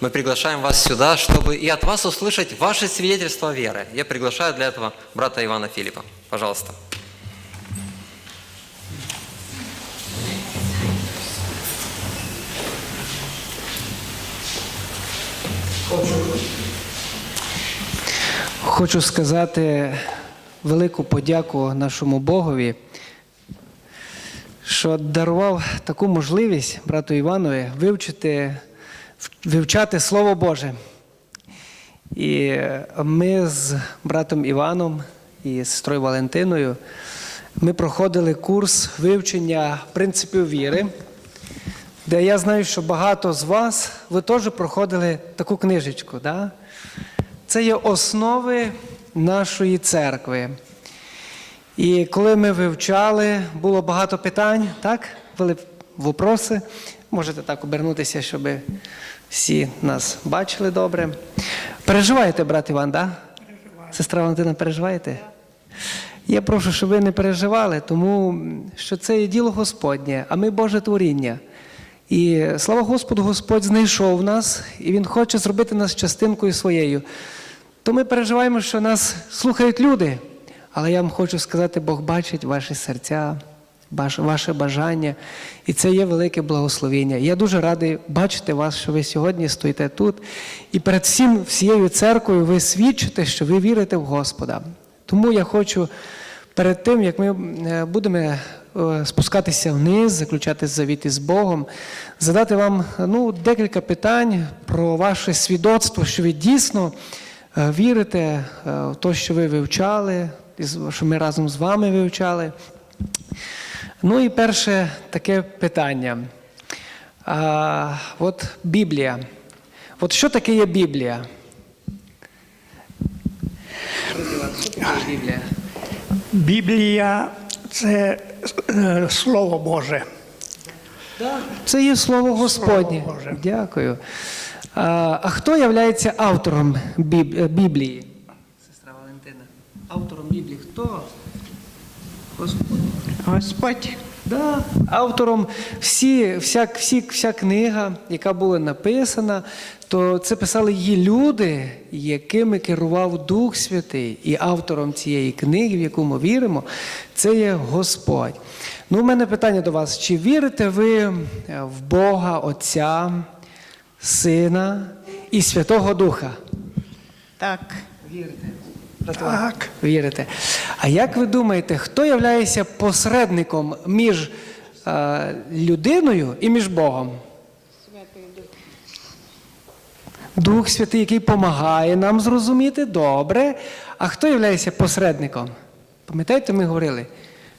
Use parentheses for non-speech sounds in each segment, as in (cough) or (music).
Мы приглашаем вас сюда, чтобы и от вас услышать ваше свидетельство веры. Я приглашаю для этого брата Ивана Филиппа. Пожалуйста. Хочу сказати велику подяку нашому Богові, що дарував таку можливість брату Іванові вивчити, вивчати Слово Боже. І ми з братом Іваном і сестрою Валентиною ми проходили курс вивчення принципів віри, де я знаю, що багато з вас ви теж проходили таку книжечку. Да? Це є основи нашої церкви. І коли ми вивчали, було багато питань, так? Були вопроси. Можете так обернутися, щоб всі нас бачили добре. Переживаєте, брат Іван, так? Да? Сестра Валентина, переживаєте? Я прошу, щоб ви не переживали, тому що це є діло Господнє, а ми Боже творіння. І слава Господу, Господь знайшов нас, і Він хоче зробити нас частинкою своєю. То ми переживаємо, що нас слухають люди. Але я вам хочу сказати, Бог бачить ваші серця, ваше- бажання, і це є велике благословення. Я дуже радий бачити вас, що ви сьогодні стоїте тут. І перед всім всією церквою ви свідчите, що ви вірите в Господа. Тому я хочу перед тим, як ми е, будемо е, спускатися вниз, заключати завіти з Богом, задати вам ну, декілька питань про ваше свідоцтво, що ви дійсно е, вірите в те, що ви вивчали, що ми разом з вами вивчали. Ну і перше таке питання. А, от Біблія. От що таке є Біблія? Що таке Біблія? Біблія це е, Слово Боже. Це є слово Господнє. Слово Боже. Дякую. А, а хто є автором Біблії? Сестра Валентина. Автором Біблії хто? Господь. Господь. Да. Автором всі, вся, всі, вся книга, яка була написана, то це писали її люди, якими керував Дух Святий. І автором цієї книги, в яку ми віримо, це є Господь. Ну, у мене питання до вас: чи вірите ви в Бога Отця, Сина і Святого Духа? Так. Вірите. Так, Вірите. А як ви думаєте, хто є посередником між е, людиною і між Богом? Дух Святий, який допомагає нам зрозуміти добре. А хто є посередником? Пам'ятаєте, ми говорили,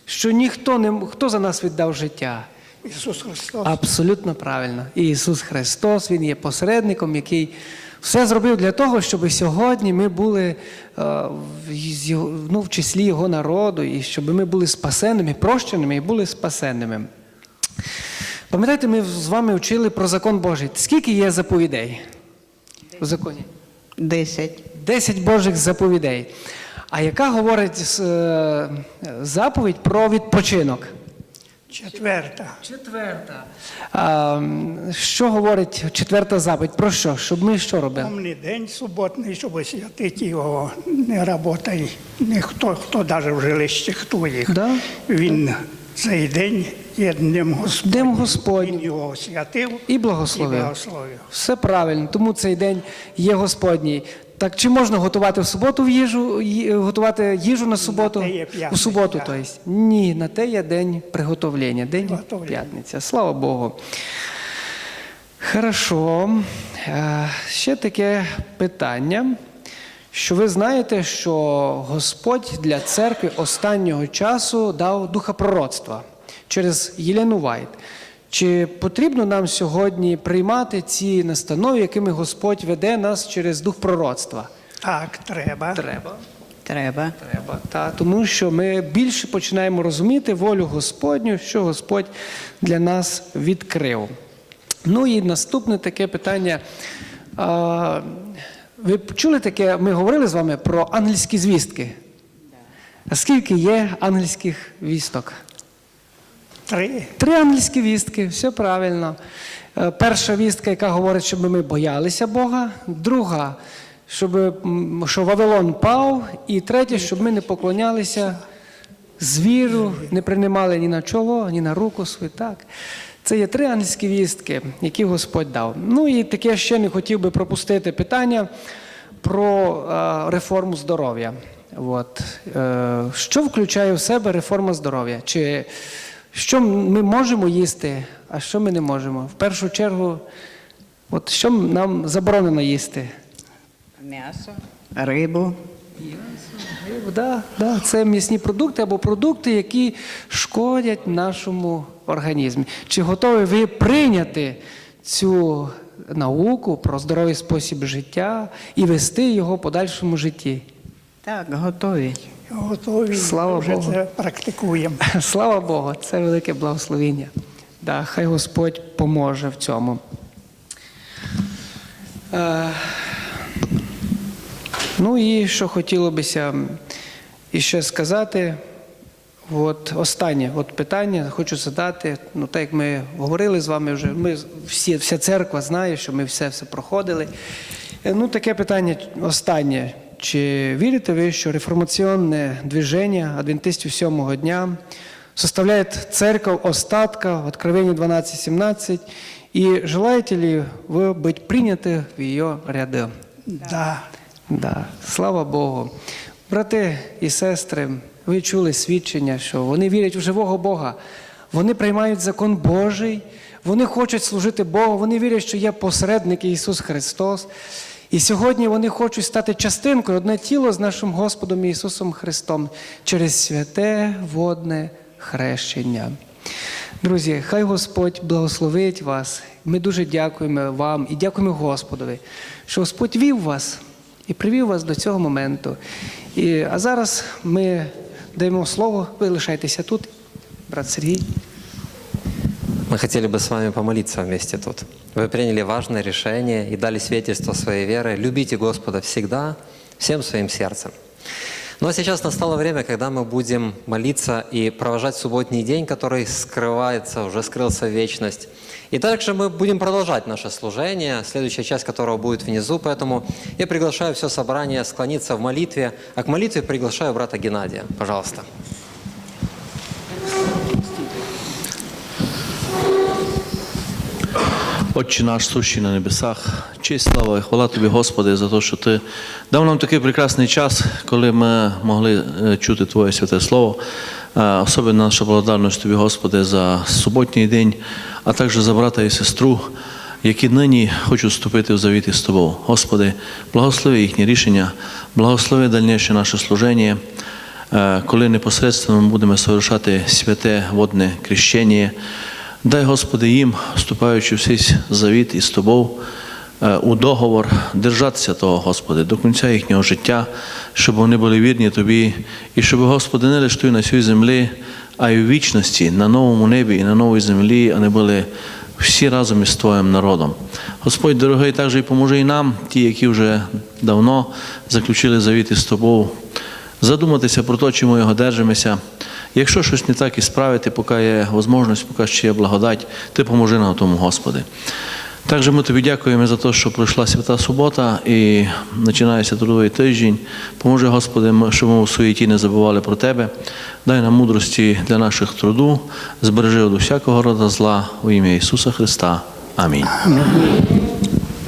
що ніхто не хто за нас віддав життя? Ісус Христос. Абсолютно правильно. І Ісус Христос, Він є посередником, який все зробив для того, щоб сьогодні ми були е, ну, в числі Його народу, і щоб ми були спасенними, прощеними і були спасенними. Пам'ятаєте, ми з вами вчили про закон Божий. Скільки є заповідей у законі? Десять. Десять Божих заповідей. А яка говорить е, заповідь про відпочинок? Четверта. Четверта. А, що говорить четверта заповідь? Про що? Щоб ми що робили? Помний день суботний, щоб освятити його, не работай ніхто, хто навіть в жилищі, хто їх. Да? Він цей день є днем Господнім. Днем Він його освятив І благословив. і благословив. Все правильно, тому цей день є Господній. Так чи можна готувати в суботу в їжу, готувати їжу на суботу? те є у суботу, то есть? Ні, на те є день приготовлення, день п'ятниця. Слава Богу. Хорошо. Е, Ще таке питання. Що ви знаєте, що Господь для церкви останнього часу дав духа пророцтва через Єлену Вайт. Чи потрібно нам сьогодні приймати ці настанови, якими Господь веде нас через дух пророцтва? Так, треба. Треба. Треба. Треба. Та, тому що ми більше починаємо розуміти волю Господню, що Господь для нас відкрив. Ну і наступне таке питання. А, ви чули таке, ми говорили з вами про ангельські звістки. А скільки є ангельських вісток? Три. Три ангельські вістки, все правильно. Е, Перша вістка, яка говорить, щоб ми боялися Бога. Друга, щоб що Вавилон пав. І третя, щоб ми не поклонялися звіру, не приймали ні на чоло, ні на руку свою. Так. Це є три ангельські вістки, які Господь дав. Ну і таке ще не хотів би пропустити питання про е, реформу здоров'я. От. Е, що включає в себе реформа здоров'я? Чи що ми можемо їсти, а що ми не можемо? В першу чергу, от що нам заборонено їсти? М'ясо, рибу, Да, да, це м'ясні продукти або продукти, які шкодять нашому організмі. Чи готові ви прийняти цю науку про здоровий спосіб життя і вести його в подальшому житті? так, готові. Готові. Слава вже Богу. це практикуємо. (laughs) Слава Богу, це велике благословіння. Да, хай Господь поможе в цьому. Е, ну і що хотіло бися іще сказати. От останнє от питання хочу задати. Ну, так як ми говорили з вами вже, ми всі, вся церква знає, що ми все все проходили. Е, Ну, таке питання останнє. Чи вірите ви, що реформаційне движення адвентистів сьомого дня составляет церковь остатка в Откровении 12.17, и желаете ли вы быть приняты в ее ряды? Да. Да, слава Богу. Брати і сестри, ви чули свідчення, що вони вірять у живого Бога. Вони приймають закон Божий, вони хочуть служити Богу, вони вірять, що є посередник Ісус Христос. І сьогодні вони хочуть стати частинкою одне тіло з нашим Господом Ісусом Христом через святе водне хрещення. Друзі, хай Господь благословить вас. Ми дуже дякуємо вам і дякуємо Господові, що Господь вів вас і привів вас до цього моменту. І, а зараз ми даємо слово, ви лишайтеся тут, брат Сергій. Мы хотели бы с вами помолиться вместе тут. Вы приняли важное решение и дали свидетельство своей веры. Любите Господа всегда, всем своим сердцем. Ну а сейчас настало время, когда мы будем молиться и провожать субботний день, который скрывается, уже скрылся в вечность. И также мы будем продолжать наше служение, следующая часть которого будет внизу, поэтому я приглашаю все собрание склониться в молитве, а к молитве приглашаю брата Геннадия. Пожалуйста. Отче наш, сущий на небесах, честь, слава і хвала Тобі, Господи, за те, що Ти дав нам такий прекрасний час, коли ми могли е, чути Твоє святе Слово. Е, Особливо наша благодарність Тобі, Господи, за суботній день, а також за брата і сестру, які нині хочуть вступити в завіт із Тобою. Господи, благослови їхнє рішення, благослови дальніше наше служення. Е, коли непосередньо ми будемо совершати святе водне крещення. Дай, Господи, їм, вступаючи в цей завіт із Тобою, е, у договор, держатися того, Господи, до кінця їхнього життя, щоб вони були вірні Тобі, і щоб, Господи, не лише на цій землі, а й у вічності, на новому небі і на новій землі, вони були всі разом із Твоїм народом. Господь, дорогий, також і поможи і нам, ті, які вже давно заключили завіт із Тобою, задуматися про те, чому його держимося. Якщо щось не так і справити, поки є можливість, поки ще є благодать, ти поможи нам тому, Господи. Також ми тобі дякуємо за те, що пройшла свята субота і починається трудовий тиждень. Поможи, Господи, щоб ми у суєті не забували про Тебе. Дай нам мудрості для наших труду, збережи від усякого роду зла у ім'я Ісуса Христа. Амінь.